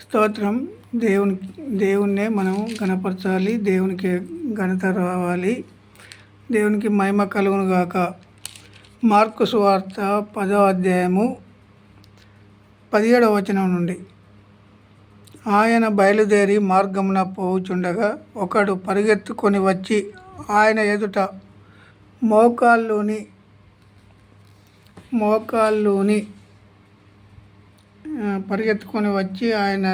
స్తోత్రం. దేవుని దేవుణ్ణే మనం గణపరచాలి దేవునికి ఘనత రావాలి. దేవునికి మహిమ కలుగును గాక. మార్కు సువార్త పదో అధ్యాయము పదిహేడవ వచనం నుండి. ఆయన బయలుదేరి మార్గమున పోవుచుండగా ఒకడు పరిగెత్తుకొని వచ్చి ఆయన ఎదుట మోకాల్లోని మోకాల్లోని పరిగెత్తుకొని వచ్చి ఆయన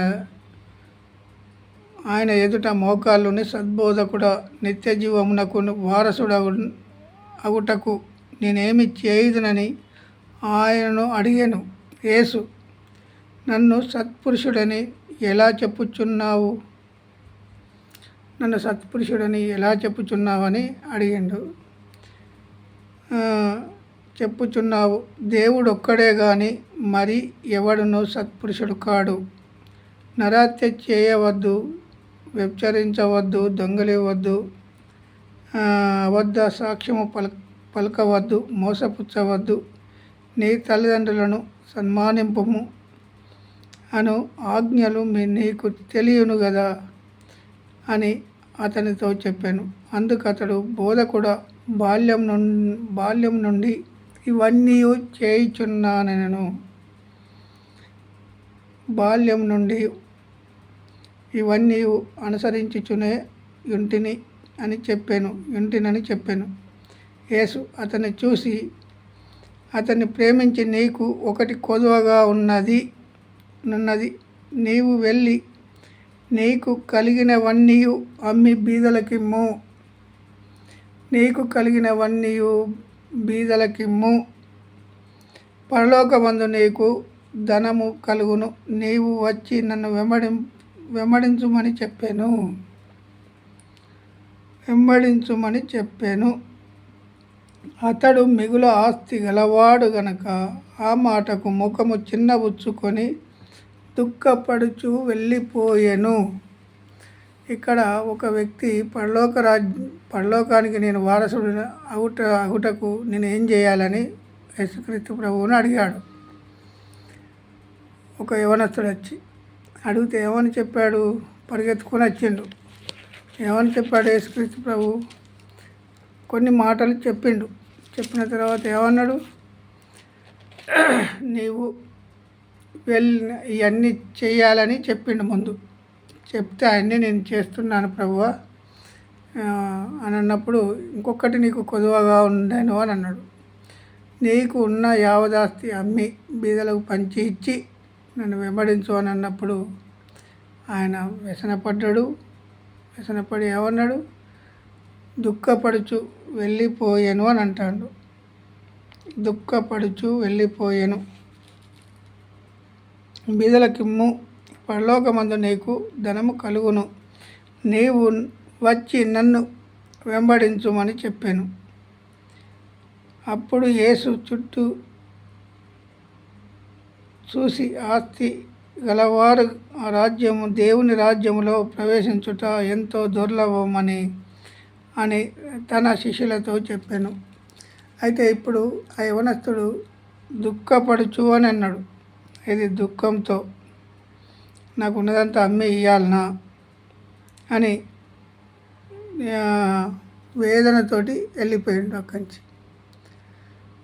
ఆయన ఎదుట మోకాళ్ళుని సద్బోధకుడ నిత్య జీవమునకు వారసుడు అగుటకు నేనేమి చేయుదునని ఆయనను అడిగాను. యేసు నన్ను సత్పురుషుడని ఎలా చెప్పుచున్నావు? నన్ను సత్పురుషుడని ఎలా చెప్పుచున్నావని అడిగిండు. చెప్పుచున్నావు. దేవుడు ఒక్కడే గాని మరి ఎవడును సత్పురుషుడు కాడు. నరాత్య చేయవద్దు వ్యభిచరించవద్దు దొంగలివ్వద్దు అవద్ద సాక్ష్యము పల పలకవద్దు మోసపుచ్చవద్దు. నీ తల్లిదండ్రులను సన్మానింపము అను ఆజ్ఞలు మీ నీకు తెలియను కదా అని అతనితో చెప్పాను. అందుకు అతడు బోధకుడ బాల్యం నుండి బాల్యం నుండి ఇవన్నీ చేయుచున్నానెను బాల్యం నుండి ఇవన్నీ అనుసరించుచునే ఇంటిని అని చెప్పాను. ఇంటినని చెప్పాను. యేసు అతన్ని చూసి అతన్ని ప్రేమించి నీకు ఒకటి కొదువగా ఉన్నది నున్నది నీవు వెళ్ళి నీకు కలిగినవన్నీ అమ్మి బీదలకిమ్ము నీకు కలిగినవన్నీ బీదలకిమ్ము. పరలోకమందు నీకు ధనము కలుగును. నీవు వచ్చి నన్ను వెంబడి వెంబడించుమని చెప్పాను. వెంబడించుమని చెప్పాను. అతడు మిగుల ఆస్తి గలవాడు గనక ఆ మాటకు ముఖము చిన్నబుచ్చుకొని దుఃఖపడుచు వెళ్ళిపోయాను. ఇక్కడ ఒక వ్యక్తి పరలోక రాజ్ పరలోకానికి నేను వారసుడు అవుట అగుటకు నేను ఏం చేయాలని యేసుక్రీస్తు ప్రభువును అడిగాడు. ఒక యవనస్తుడు వచ్చి అడిగితే ఏమని చెప్పాడు? పరిగెత్తుకొని వచ్చిండు. ఏమని చెప్పాడు యేసుక్రీస్తు ప్రభు? కొన్ని మాటలు చెప్పిండు. చెప్పిన తర్వాత ఏమన్నాడు? నీవు వెళ్ళి ఇవన్నీ చేయాలని చెప్పిండు ముందు. చెప్తే ఆయన్ని నేను చేస్తున్నాను ప్రభువ. అని అన్నప్పుడు ఇంకొకటి నీకు కొదువగా ఉండేను అని అన్నాడు. నీకు ఉన్న యావదాస్తి అమ్మి బీదలకు పంచి ఇచ్చి నన్ను వెంబడించు అని అన్నప్పుడు ఆయన వ్యసనపడ్డాడు. వ్యసనపడి ఏమన్నాడు? దుఃఖపడుచు వెళ్ళిపోయాను అని అంటాడు. దుఃఖపడుచు వెళ్ళిపోయాను. బీదలకిమ్ము పరలోకమందు నీకు ధనము కలుగును. నీవు వచ్చి నన్ను వెంబడించుమని చెప్పాను. అప్పుడు యేసు చుట్టూ చూసి ఆస్తి గలవారు ఆ రాజ్యము దేవుని రాజ్యములో ప్రవేశించుట ఎంతో దుర్లభమని అని తన శిష్యులతో చెప్పాను. అయితే ఇప్పుడు ఆ యవనస్తుడు దుఃఖపడుచు అని అన్నాడు. ఇది దుఃఖంతో నాకు ఉన్నదంతా అమ్మి ఇయ్యాలనా? అని వేదనతోటి వెళ్ళిపోయిండు అక్కడి నుంచి.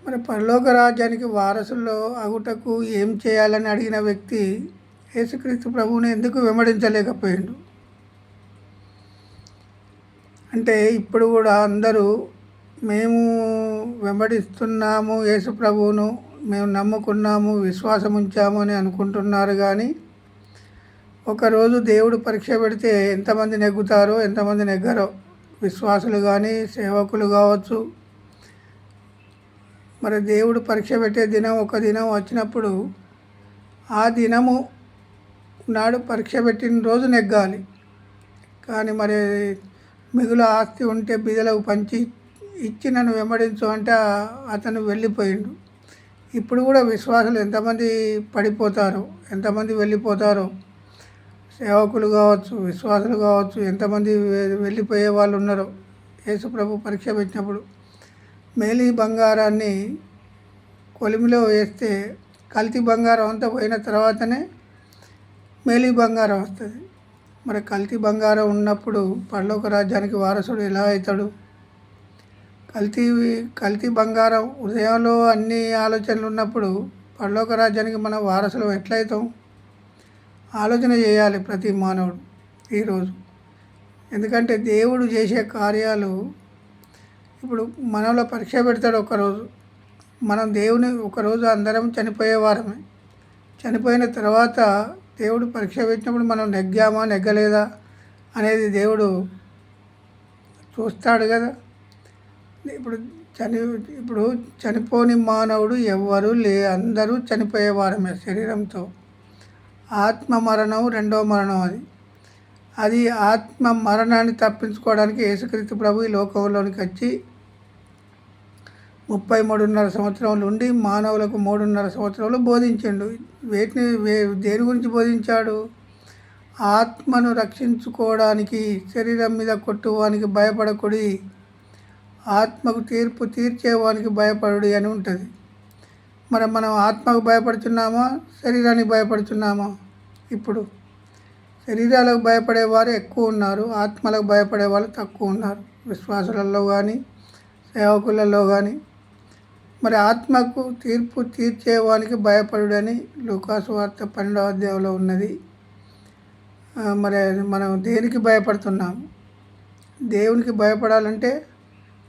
మరి పరలోక రాజ్యానికి వారసుల్లో అగుటకు ఏం చేయాలని అడిగిన వ్యక్తి యేసుక్రీస్తు ప్రభువుని ఎందుకు వెంబడించలేకపోయిండు? అంటే ఇప్పుడు కూడా అందరూ మేము వెంబడిస్తున్నాము యేసు ప్రభువును మేము నమ్ముకున్నాము విశ్వాసం ఉంచాము అని అనుకుంటున్నారు కానీ ఒకరోజు దేవుడు పరీక్ష పెడితే ఎంతమంది నెగ్గుతారో ఎంతమంది నెగ్గరో విశ్వాసులు కానీ సేవకులు కావచ్చు. మరి దేవుడు పరీక్ష పెట్టే దినం ఒక దినం వచ్చినప్పుడు ఆ దినము నాడు పరీక్ష పెట్టిన రోజు నెగ్గాలి. కానీ మరి మిగులు ఆస్తి ఉంటే బిదలకు పంచి ఇచ్చి నన్ను వెంబడించు అంటే అతను వెళ్ళిపోయిండు. ఇప్పుడు కూడా విశ్వాసులు ఎంతమంది పడిపోతారో ఎంతమంది వెళ్ళిపోతారో సేవకులు కావచ్చు విశ్వాసులు కావచ్చు ఎంతమంది వెళ్ళిపోయే వాళ్ళు ఉన్నారో యేసుప్రభు పరీక్ష పెట్టినప్పుడు మేలి బంగారాన్ని కొలిమిలో వేస్తే కల్తీ బంగారం అంతా పోయిన తర్వాతనే మేలి బంగారం వస్తుంది. మరి కల్తీ బంగారం ఉన్నప్పుడు పరలోక రాజ్యానికి వారసుడు ఎలా అవుతాడు? కల్తీ కల్తీ బంగారం హృదయంలో అన్ని ఆలోచనలు ఉన్నప్పుడు పరలోక రాజ్యానికి మన వారసులు ఎట్లయితాం? ఆలోచన చేయాలి ప్రతి మానవుడు ఈరోజు. ఎందుకంటే దేవుడు చేసే కార్యాలు ఇప్పుడు మనలో పరీక్ష పెడతాడు ఒకరోజు. మనం దేవుని ఒకరోజు అందరం చనిపోయేవారమే చనిపోయిన తర్వాత దేవుడు పరీక్ష పెట్టినప్పుడు మనం నెగ్గామా నెగ్గలేదా అనేది దేవుడు చూస్తాడు కదా. ఇప్పుడు చని ఇప్పుడు చనిపోని మానవుడు ఎవ్వరు లే అందరూ చనిపోయేవారమే శరీరంతో. ఆత్మ మరణం రెండో మరణం అది. అది ఆత్మ మరణాన్ని తప్పించుకోవడానికి యేసుక్రీస్తు ప్రభు ఈ లోకంలోనికి వచ్చి ముప్పై మూడున్నర సంవత్సరములు ఉండి మానవులకు మూడున్నర సంవత్సరాలు బోధించిండు. వేటిని వే దేని గురించి బోధించాడు? ఆత్మను రక్షించుకోవడానికి శరీరం మీద కొట్టువానికి భయపడకుడి ఆత్మకు తీర్పు తీర్చేవానికి భయపడుడి అని ఉంటుంది. మరి మనం ఆత్మకు భయపడుతున్నామా శరీరానికి భయపడుతున్నామా ఇప్పుడు శరీరాలకు భయపడేవారు ఎక్కువ ఉన్నారు ఆత్మలకు భయపడే వాళ్ళు తక్కువ ఉన్నారు. విశ్వాసులలో కానీ సేవకులలో కానీ మరి ఆత్మకు తీర్పు తీర్చేవానికి భయపడుడని లూకాసు వార్త పన్నెండవ అధ్యాయంలో ఉన్నది. మరి మనం దేనికి భయపడుతున్నాం? దేవునికి భయపడాలంటే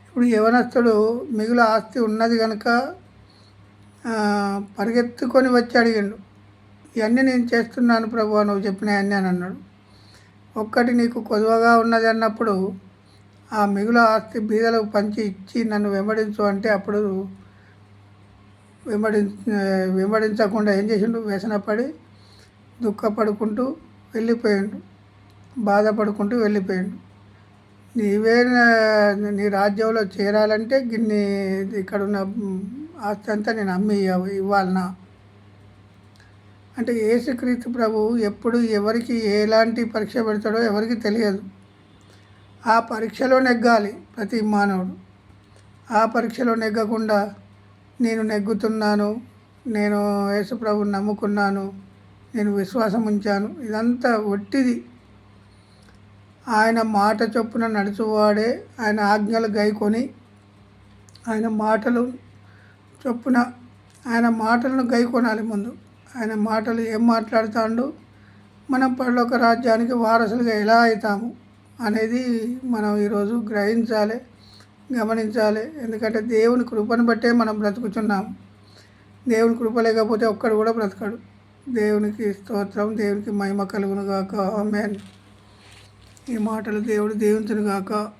ఇప్పుడు యవనస్తుడు మిగులు ఆస్తి ఉన్నది కనుక పరిగెత్తుకొని వచ్చి అడిగిండు ఇవన్నీ నేను చేస్తున్నాను ప్రభు నువ్వు చెప్పినవన్నీ అని అన్నాడు. ఒక్కటి నీకు కొదువగా ఉన్నది అన్నప్పుడు ఆ మిగుల ఆస్తి బీదలకు పంచి ఇచ్చి నన్ను వెంబడించు అంటే అప్పుడు వెంబడి వెంబడించకుండా ఏం చేసిండు? వ్యసనపడి దుఃఖపడుకుంటూ వెళ్ళిపోయిండు బాధపడుకుంటూ వెళ్ళిపోయిండు. నీవే నీ రాజ్యంలో చేరాలంటే గిన్ని ఇక్కడున్న ఆస్తి అంతా నేను అమ్మి ఇవ్వాలనా? అంటే ఏసుక్రీస్తు ప్రభు ఎప్పుడు ఎవరికి ఎలాంటి పరీక్ష పెడతాడో ఎవరికి తెలియదు. ఆ పరీక్షలో నెగ్గాలి ప్రతి మానవుడు. ఆ పరీక్షలో నెగ్గకుండా నేను నెగ్గుతున్నాను నేను యేసు నమ్ముకున్నాను నేను విశ్వాసం ఉంచాను ఇదంతా ఒట్టిది. ఆయన మాట చొప్పున నడుచువాడే ఆయన ఆజ్ఞలు గైకొని ఆయన మాటలు చొప్పున ఆయన మాటలను గైకొనాలి ముందు. ఆయన మాటలు ఏం మాట్లాడుతాడు? మనం పరలోక రాజ్యానికి వారసులుగా ఎలా అవుతాము అనేది మనం ఈరోజు గ్రహించాలి గమనించాలి. ఎందుకంటే దేవుని కృపను బట్టే మనం బ్రతుకుతున్నాము దేవుని కృప లేకపోతే ఒక్కడు కూడా బ్రతకడు. దేవునికి స్తోత్రం దేవునికి మహిమ కలుగును గాక ఆమెన్. ఈ మాటలు దేవుడు దీవించును గాక